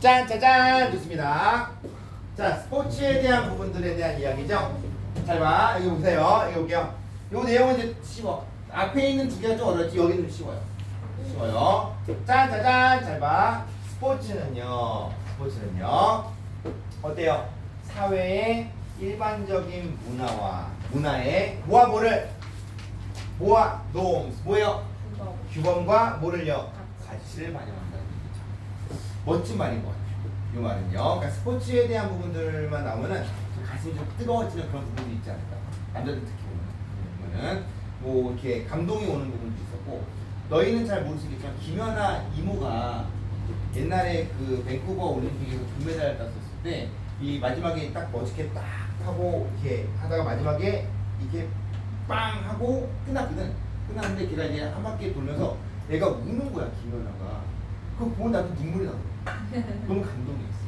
짠, 짜잔! 좋습니다. 자, 스포츠에 대한 부분들에 대한 이야기죠. 잘 봐. 이거 보세요. 이거 볼게요. 요 내용은 이제 쉬워. 앞에 있는 두 개가 좀 어렵지. 여기는 좀 쉬워요. 쉬워요. 짠, 짜잔! 잘 봐. 스포츠는요. 스포츠는요. 어때요? 사회의 일반적인 문화와 문화의 뭐와 뭐를 뭐와 노 뭐예요? 규범과 뭐를요? 가치를 얘기죠. 멋진 말인 것 같아요. 이 말은요. 그러니까 스포츠에 대한 부분들만 나오면은 좀 가슴이 좀 뜨거워지는 그런 부분이 있지 않을까. 남자들 특히 보면. 보면은 뭐 이렇게 감동이 오는 부분도 있었고 너희는 잘 모르시겠지만 김연아 이모가 옛날에 그 밴쿠버 올림픽에서 금메달을 땄었을 때 이 마지막에 딱 멋있게 딱 하고 이렇게 하다가 마지막에 이렇게 빵 하고 끝났거든. 끝났는데 걔가 이제 한 바퀴 돌면서 애가 우는 거야 김연아가. 그거 보면 나도 눈물이 나더라고. 너무 감동이었어.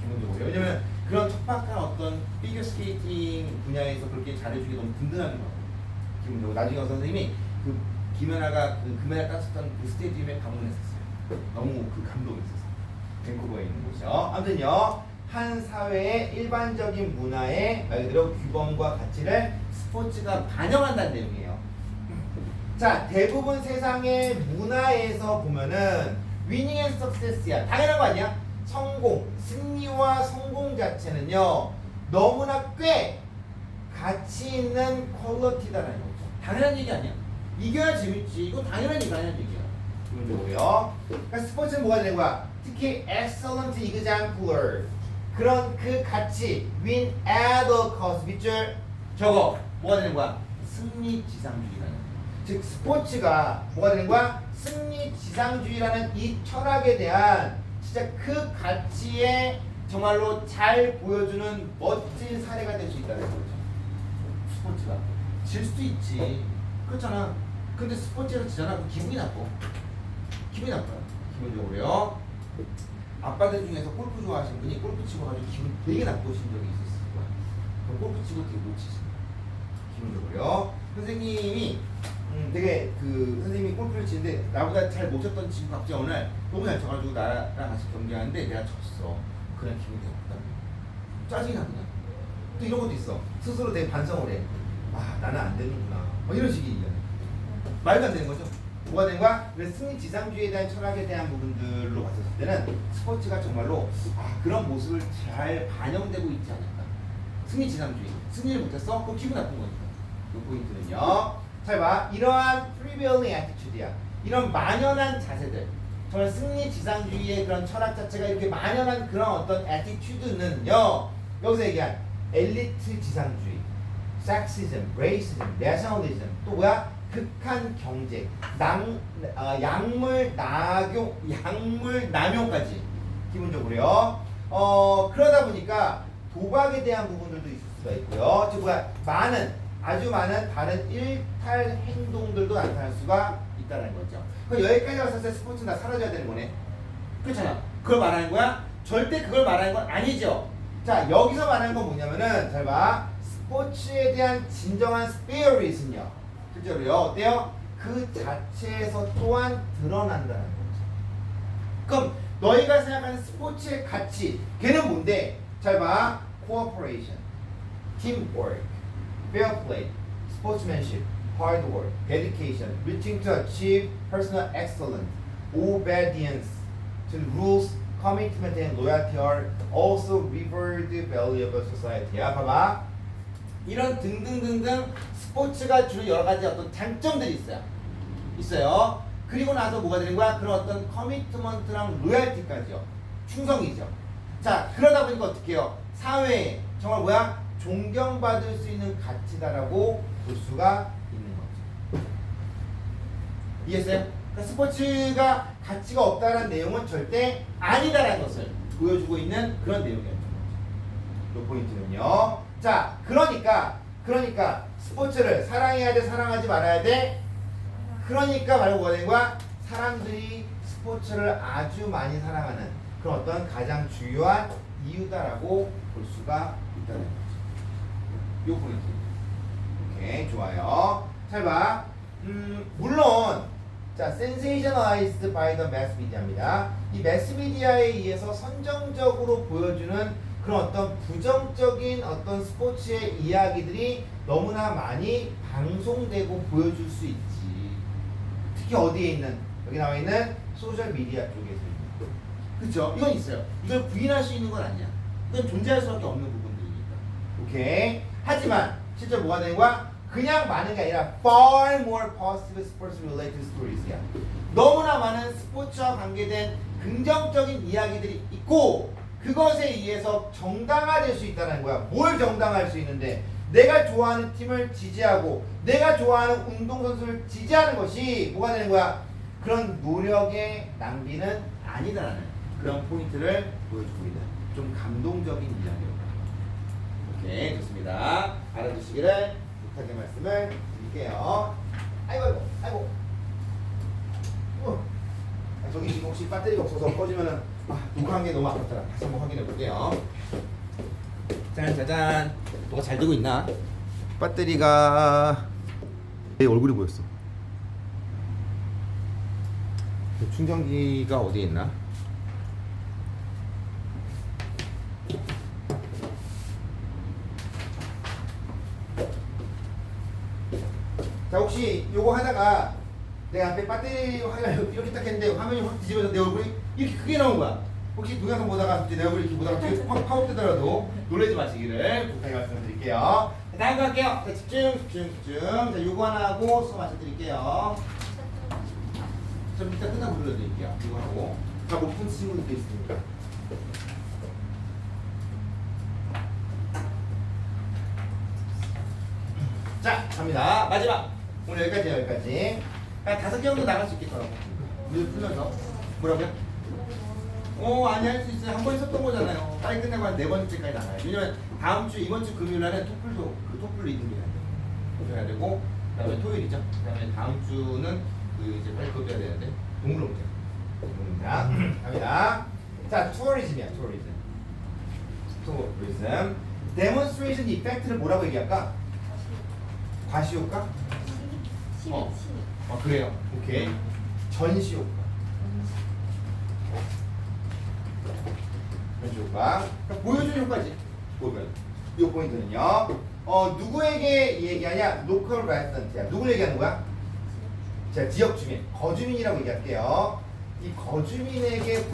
기본적으로. 왜냐면 그런 척박한 어떤 피겨 스케이팅 분야에서 그렇게 잘해주기 너무 든든한 거 같아요. 기본적으로. 나중에 어 선생님이 그 김연아가 그 금메달 땄었던 그 스테디움에 방문했었어요. 너무 그 감동이 있었어요. 밴쿠버에 있는 곳이요. 아무튼요. 한 사회의 일반적인 문화의 말 그대로 규범과 가치를 스포츠가 반영한다는 내용이에요. 자, 대부분 세상의 문화에서 보면은 위닝 앤 석세스야. 당연한 거 아니야? 성공, 승리와 성공 자체는요. 너무나 꽤 가치 있는 퀄러티다라는 거죠. 당연한 얘기 아니야? 이겨야 재밌지. 이거 당연한 얘기 당연한 얘기야. 기본적으로요. 그러니까 스포츠는 뭐가 되는 거야? 특히 excellent exemplar 그런 그 가치 win at all cost 밑줄 저거 뭐가 되는 거야? 승리 지상주의라는. 즉 스포츠가 뭐가 되는 거야? 승리 지상주의라는 이 철학에 대한 진짜 그 가치에 정말로 잘 보여주는 멋진 사례가 될 수 있다는 거죠. 스포츠가 질 수도 있지. 그렇잖아. 근데 스포츠에서 지잖아. 기분이 나빠. 기분이 나빠요. 기본적으로요. 아빠들 중에서 골프 좋아하시는 분이 골프 치고 가지고 기분 되게 나쁘신 적이 있었을 거야. 골프 치고 되게 못 치시는 기본적으로요. 선생님이 음, 되게 그 선생님이 골프를 치는데 나보다 잘 못 쳤던 친구 갑자기 어느 날 너무 잘 쳐가지고 나랑 같이 경기하는데 내가 졌어. 그냥 기분이 나쁘다. 짜증이 나 그냥. 또 이런 것도 있어. 스스로 되게 반성을 해. 아 나는 안 되는구나. 뭐 이런 식의 얘기야. 말도 안 되는 거죠. 뭐가 되는 거야? 승리 지상주의에 대한 철학에 대한 부분들로 봤었을 때는 스포츠가 정말로 아 그런 모습을 잘 반영되고 있지 않을까. 승리 지상주의. 승리를 못했어? 그럼 기분 나쁜 거니까. 이 포인트는요. 잘 봐. 이러한 prevailing attitude야. 이런 만연한 자세들. 정말 승리 지상주의의 그런 철학 자체가 이렇게 만연한 그런 어떤 attitude는요. 여기서 얘기한 엘리트 지상주의, 섹시즘, 레이시즘, 내셔널리즘 또 뭐야? 극한 경제, 낭, 아, 약물 낙용, 약물 남용까지 기본적으로요. 어 그러다 보니까 도박에 대한 부분들도 있을 수가 있고요. 즉 뭐야? 많은 아주 많은 다른 일탈 행동들도 나타날 수가 있다는 거죠. 그 여기까지 왔을 때 스포츠는 다 사라져야 되는 거네. 그렇잖아. 그걸 말하는 거야? 절대 그걸 말하는 건 아니죠. 자, 여기서 말하는 건 뭐냐면은 잘 봐. 스포츠에 대한 진정한 스피어릿은요. 실제로요. 어때요? 그 자체에서 또한 드러난다는 거죠. 그럼 너희가 생각하는 스포츠의 가치, 걔는 뭔데? 잘 봐. cooperation, teamwork, fair play, sportsmanship, hard work, dedication, reaching to achieve personal excellence, obedience to rules, commitment and loyalty are also revered a society. 야, 봐봐. 이런 등등등등 스포츠가 주는 여러 가지 어떤 장점들이 있어요. 있어요. 그리고 나서 뭐가 되는 거야? 그런 어떤 커미트먼트랑 로얄티까지요. 충성이죠. 자, 그러다 보니까 어떻게 해요? 사회에 정말 뭐야? 존경받을 수 있는 가치다라고 볼 수가 있는 거죠. 이해했어요? 그러니까 스포츠가 가치가 없다는 내용은 절대 아니다라는 것을 보여주고 있는 그런 내용이었던 거죠. 이 포인트는요. 자, 그러니까 그러니까 스포츠를 사랑해야 돼, 사랑하지 말아야 돼. 그러니까 말고 뭐가 되는 거야? 사람들이 스포츠를 아주 많이 사랑하는 그런 어떤 가장 중요한 이유다라고 볼 수가 있다는 거죠. 요 포인트. 오케이, 좋아요. 잘 봐. 음, 물론 자, sensationalized by the mass media입니다. 이 mass media에 의해서 선정적으로 보여주는 그런 어떤 부정적인 어떤 스포츠의 이야기들이 너무나 많이 방송되고 보여줄 수 있지. 특히 어디에 있는 여기 나와 있는 소셜 미디어 쪽에서 있는. 그렇죠? 이건 있어요. 이걸 부인할 수 있는 건 아니야. 이건 존재할 수밖에 없는 부분들이니까. 오케이. 하지만 실제 뭐가 되는 거야? 그냥 많은 게 아니라 far more positive sports related stories야. 너무나 많은 스포츠와 관계된 긍정적인 이야기들이 있고 그것에 의해서 정당화될 수 있다는 거야. 뭘 정당화할 수 있는데 내가 좋아하는 팀을 지지하고 내가 좋아하는 운동선수를 지지하는 것이 뭐가 되는 거야? 그런 노력의 낭비는 아니다라는 그런 포인트를 보여주고 있는 좀 감동적인 이야기입 오케이 좋습니다. 알아두시기를 부탁의 말씀을 드릴게요. 아이고 아이고 아이고. 어. 아, 저기 지금 혹시 배터리가 없어서 꺼지면은 아, 녹화한 게 너무 아깝더라. 다시 한번 확인해 볼게요. 짠 짜잔. 뭐가 잘 되고 있나? 배터리가 내 얼굴이 보였어. 충전기가 어디에 있나? 자 혹시 요거 하다가 내가 앞에 배터리 화면 이렇게 딱 했는데 화면이 확 뒤집어서 내 얼굴이 이렇게 크게 나온 거야. 혹시 동영상 보다가 내 얼굴이 이렇게 보다가 뒤에 확 파업되더라도 놀라지 마시기를 부탁의 말씀드릴게요. 자, 다음 거 할게요. 자, 집중, 집중, 집중. 자, 요거 하나 하고 수업 마쳐드릴게요. 좀 이따 끝나고 불러드릴게요. 이거 하고. 다못푼 친구들도 있습니다. 자, 갑니다. 마지막. 오늘 여기까지 여기까지. 한 다섯 개 정도 나갈 수 있겠더라고. 늘 풀면서. 뭐라고요? 어, 아니 할 수 있어요. 한 번 있었던 거잖아요. 빨리 끝내고 한 네 번째까지 나가요. 왜냐면 다음 주 이번 주 금요일 날에 토플도 그 토플 리딩 해야 해야 되고 그다음에 토요일이죠. 그다음에 다음 주는 그 이제 빨리 그거 해야 되는데 동물로. 동물입니다. 갑니다. 자, 투어리즘이야. 투어리즘. 투어리즘. 데몬스트레이션 이펙트를 뭐라고 얘기할까? 과시효과? 어. 어 그래요. 오케이. 전시 효과. 전시 효과. 그러니까 보여주는 효과지. 보면 이 포인트는요. 어 누구에게 이 얘기하냐? 로컬 레스던트야. 누굴 얘기하는 거야? 자 지역 주민, 거주민이라고 얘기할게요. 이 거주민에게.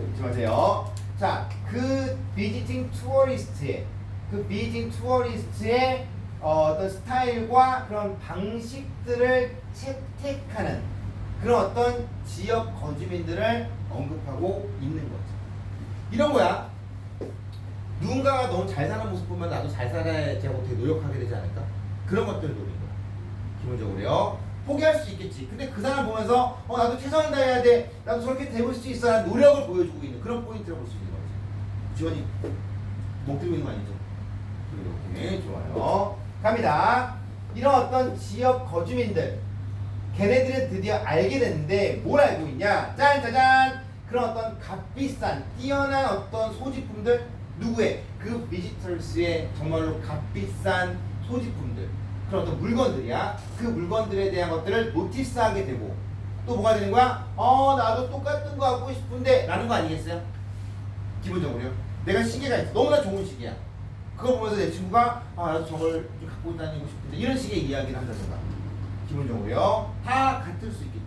잊지 마세요. 자, 그 비지팅 투어리스트의 그 비지팅 투어리스트의 어, 어떤 스타일과 그런 방식들을 채택하는 그런 어떤 지역 거주민들을 언급하고 있는 거죠. 이런 거야. 누군가가 너무 잘 사는 모습 보면 나도 잘 살아야지 하고 되게 노력하게 되지 않을까? 그런 것들을 노린 거야. 기본적으로요. 포기할 수 있겠지. 근데 그 사람 보면서 어 나도 최선을 다해야 돼. 나도 저렇게 되볼 수 있어. 라는 노력을 보여주고 있는 그런 포인트를 볼 수 있는 거지. 지원이 목 들고 있는 거 아니죠? 이렇게 좋아요. 갑니다. 이런 어떤 지역 거주민들 걔네들은 드디어 알게 됐는데 뭘 알고 있냐? 짠 짜잔 그런 어떤 값비싼 뛰어난 어떤 소지품들 누구의 그 비지터스의 정말로 값비싼 소지품들 그런 어떤 물건들이야 그 물건들에 대한 것들을 노티스하게 되고 또 뭐가 되는 거야? 어 나도 똑같은 거 갖고 싶은데 라는 거 아니겠어요? 기본적으로요 내가 시계가 있어 너무나 좋은 시계야 그거 보면서 내 친구가 아 나도 저걸 좀 갖고 다니고 싶은데 이런 식의 이야기를 한다든가 기본적으로요. 다 같을 수 있겠지.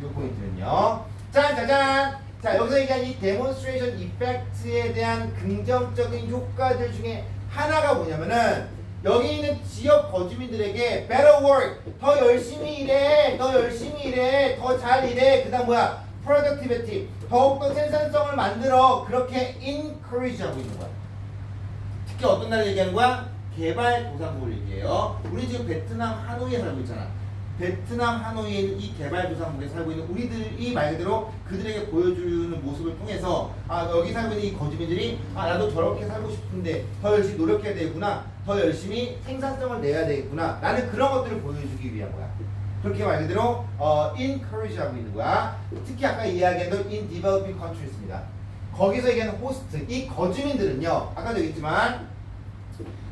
이 포인트는요. 짠짜잔! 자 여기서 얘기한 이 데몬스트레이션 이펙트에 대한 긍정적인 효과들 중에 하나가 뭐냐면은 여기 있는 지역 거주민들에게 better work 더 열심히 일해 더 열심히 일해 더 잘 일해 그 다음 뭐야? productivity 더욱더 생산성을 만들어 그렇게 encourage 하고 있는 거야 특히 어떤 나라를 얘기하는 거야? 개발 도상국을 얘기해요. 우리 지금 베트남 하노이에 살고 있잖아. 베트남 하노이에 있는 이 개발 도상국에 살고 있는 우리들이 말 그대로 그들에게 보여주는 모습을 통해서 아 여기 살고 있는 이 거주민들이 아 나도 저렇게 살고 싶은데 더 열심히 노력해야 되겠구나 더 열심히 생산성을 내야 되겠구나 라는 그런 것들을 보여주기 위한 거야 그렇게 말 그대로 어, encourage 하고 있는 거야 특히 아까 이야기했던 in developing country입니다 거기서 얘기하는 호스트 이 거주민들은요 아까도 얘기했지만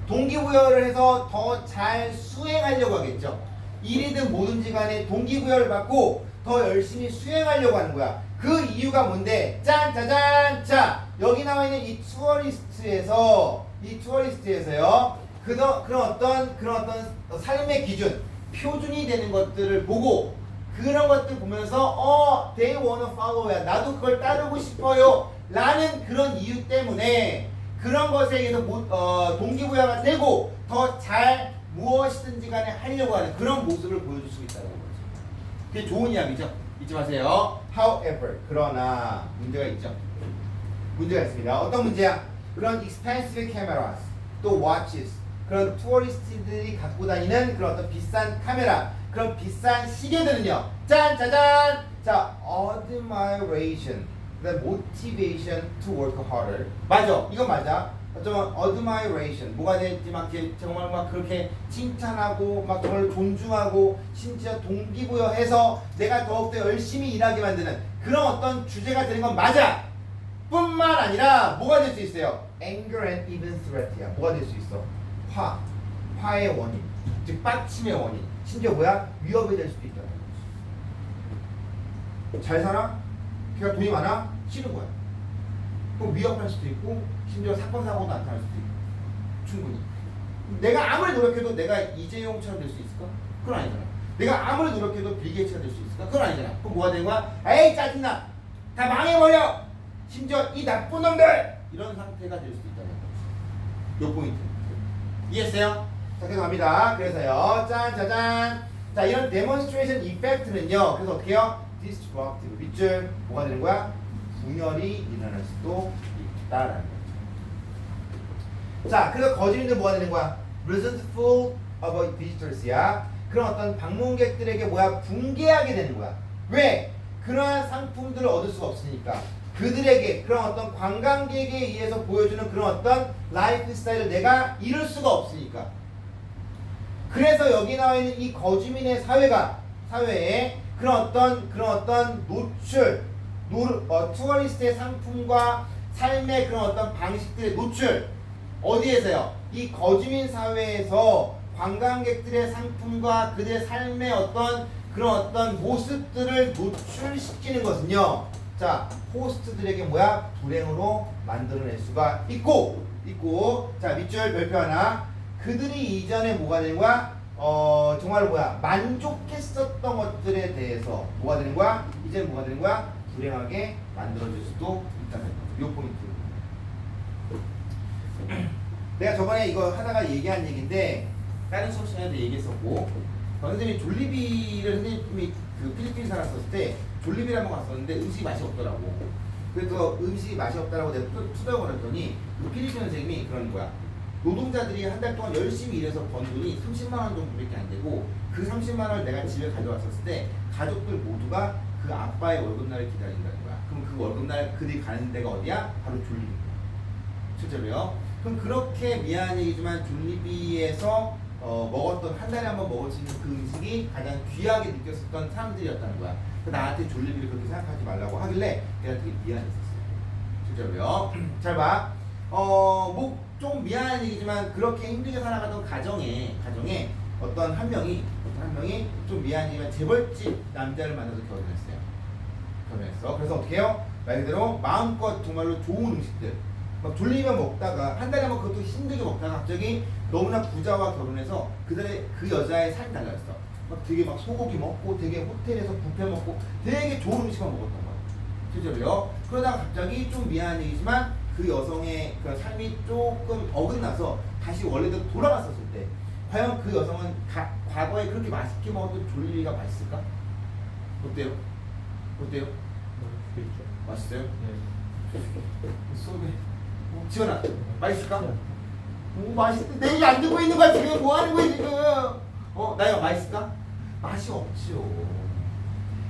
동기부여를 해서 더 잘 수행하려고 하겠죠 일이든 뭐든지 간에 동기부여를 받고 더 열심히 수행하려고 하는 거야. 그 이유가 뭔데? 짠, 짜잔! 자, 여기 나와 있는 이 투어리스트에서, 이 투어리스트에서요, 그런, 그런 어떤, 그런 어떤 삶의 기준, 표준이 되는 것들을 보고, 그런 것들 보면서, 어, they wanna follow야. 나도 그걸 따르고 싶어요. 라는 그런 이유 때문에, 그런 것에 의해서 모- 어, 동기부여가 되고, 더 잘 무엇이든지 간에 하려고 하는 그런 모습을 보여줄 수 있다는 거죠. 그게 좋은 이야기죠. 잊지 마세요. However, 그러나 문제가 있죠. 문제가 있습니다. 어떤 문제야? 그런 expensive cameras, 또 watches, 그런 투어리스트들이 갖고 다니는 그런 어떤 비싼 카메라, 그런 비싼 시계들은요. 짠, 짜잔! 자, admiration, 그다음 motivation to work harder. 맞아, 이건 맞아. 어쩌면 admiration, 뭐가 될지 막 정말 막 그렇게 칭찬하고 막 정말 존중하고 심지어 동기부여해서 내가 더욱더 열심히 일하게 만드는 그런 어떤 주제가 되는 건 맞아. 뿐만 아니라 뭐가 될 수 있어요? anger and even threat이야. 뭐가 될 수 있어? 화, 화의 원인, 즉 빡침의 원인. 심지어 뭐야? 위협이 될 수도 있다는 거지. 잘 살아? 걔가 돈이 많아? 싫은 거야. 그럼 위협할 수도 있고 심지어 사건 사고도 나타날 수도 있고 충분히. 내가 아무리 노력해도 내가 이재용처럼 될 수 있을까? 그건 아니잖아. 내가 아무리 노력해도 빌 게이츠가 될 수 있을까? 그건 아니잖아. 그럼 뭐가 되는 거야? 에이 짜증나. 다 망해버려. 심지어 이 나쁜 놈들 이런 상태가 될 수도 있다는 거지. 요 포인트. 이해했어요? 자 계속 갑니다. 그래서요. 짠 짜잔. 자 이런 데몬스트레이션 이펙트는요. 그래서 어떻게 해요? 디스트럭티브 밑줄 뭐가 되는 거야? 분열이 일어날 수도 있다라는 거죠. 자, 그래서 거주민들 뭐가 되는 거야? resentful of visitors야. 그런 어떤 방문객들에게 뭐야? 붕괴하게 되는 거야. 왜? 그러한 상품들을 얻을 수가 없으니까. 그들에게 그런 어떤 관광객에 의해서 보여주는 그런 어떤 라이프 스타일을 내가 이룰 수가 없으니까. 그래서 여기 나와 있는 이 거주민의 사회가 사회에 그런 어떤 그런 어떤 노출, 노, 어, 투어리스트의 상품과 삶의 그런 어떤 방식들의 노출 어디에서요? 이 거주민 사회에서 관광객들의 상품과 그들의 삶의 어떤 그런 어떤 모습들을 노출시키는 것은요. 자, 호스트들에게 뭐야? 불행으로 만들어낼 수가 있고 있고 자, 밑줄 별표 하나. 그들이 이전에 뭐가 되는 거야? 어, 정말 뭐야? 만족했었던 것들에 대해서 뭐가 되는 거야? 이제 뭐가 되는 거야? 불행하게 만들어질 수도 있다는 거죠. 요 포인트. 내가 저번에 이거 하다가 얘기한 얘기인데 다른 수업 시간에도 얘기했었고 어, 선생님이 졸리비를 선생님이 그 필리핀 살았었을 때 졸리비를 한번 갔었는데 음식이 맛이 없더라고 그래서 음식이 맛이 없다라고 내가 투- 투덜거렸더니 했더니 그 필리핀 선생님이 그런 거야 노동자들이 한 달 동안 열심히 일해서 번 돈이 30만 원 정도밖에 안 되고 그 30만 원을 내가 집에 가져왔었을 때 가족들 모두가 그 아빠의 월급날을 기다린다는 거야 그럼 그 월급날 그들이 가는 데가 어디야? 바로 졸리비 실제로요. 그럼 그렇게 미안한 얘기지만 졸리비에서 어, 먹었던 한 달에 한 번 먹을 수 있는 그 음식이 가장 귀하게 느꼈었던 사람들이었다는 거야. 그 나한테 졸리비를 그렇게 생각하지 말라고 하길래 내가 되게 미안했었어요. 실제로요. 잘 봐. 어, 뭐 좀 미안한 얘기지만 그렇게 힘들게 살아가던 가정에 가정에 어떤 한 명이 한 명이 좀 미안하지만 재벌집 남자를 만나서 결혼했어요. 결혼했어. 그래서 어떻게 해요? 말 그대로 마음껏 정말로 좋은 음식들 막 졸리면 먹다가 한 달에 한번 그것도 힘들게 먹다가 갑자기 너무나 부자와 결혼해서 그들의 그 여자의 삶이 달라졌어. 막 되게 막 소고기 먹고 되게 호텔에서 뷔페 먹고 되게 좋은 음식만 먹었던 거야. 실제로요. 그러다가 갑자기 좀 미안한 얘기지만 그 여성의 그 삶이 조금 어긋나서 다시 원래대로 돌아갔었을 때 과연 그 여성은 가, 과거에 그렇게 맛있게 먹었던 졸리비가 맛있을까? 어때요? 어때요? 맛있어요? 쏘네. 어, 지원아, 맛있을까? 오, 맛있대. 내 얘기 안 듣고 있는 거야, 지금. 뭐 하는 거야, 지금? 어, 나야 맛있을까? 맛이 없죠.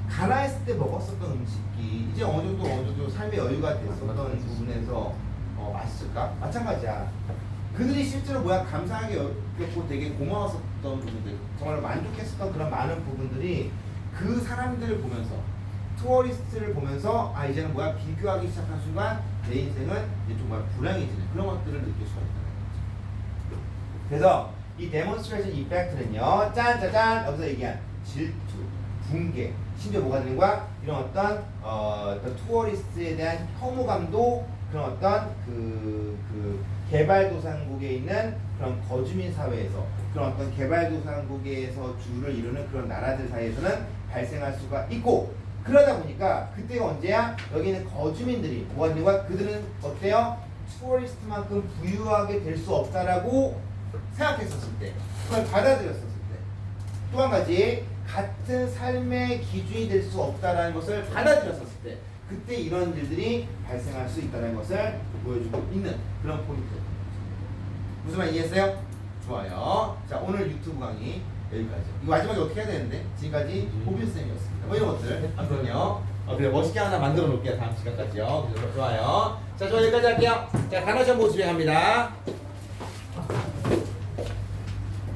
가나했을 때 먹었었던 음식이 이제 어느 정도 어느 정도 삶의 여유가 됐었던 부분에서 어, 맛있을까? 마찬가지야. 그들이 실제로 뭐야 감사하게 여겼고 되게 고마웠었던 부분들, 정말 만족했었던 그런 많은 부분들이 그 사람들을 보면서 투어리스트를 보면서 아 이제는 뭐야 비교하기 시작한 순간 내 인생은 이제 정말 불행해지는 그런 것들을 느낄 수가 있다는 거죠. 그래서 이 demonstration effect는요, 짠짜잔 여기서 얘기한 질투, 붕괴, 심지어 뭐가 되는 거야? 이런 어떤 어, 어떤 투어리스트에 대한 혐오감도 그런 어떤 그, 그 개발도상국에 있는 그런 거주민 사회에서 그런 어떤 개발도상국에서 주를 이루는 그런 나라들 사이에서는 발생할 수가 있고 그러다 보니까 그때가 언제야? 여기는 거주민들이 거야? 그들은 어때요? 투어리스트만큼 부유하게 될 수 없다라고 생각했었을 때 그걸 받아들였었을 때 또 한 가지 같은 삶의 기준이 될 수 없다라는 것을 받아들였었을 때 그때 이런 일들이 발생할 수 있다는 것을 보여주고 있는 그런 포인트. 무슨 말 이해했어요? 좋아요. 자 오늘 유튜브 강의 여기까지. 이거 마지막에 어떻게 해야 되는데? 지금까지 보빈 쌤이었습니다. 뭐 이런 것들. 앞으로요? 어, 그래 멋있게 하나 만들어 놓을게요. 다음 시간까지요. 그래서 좋아요. 자 저 여기까지 할게요. 자 단어 보고 집에 갑니다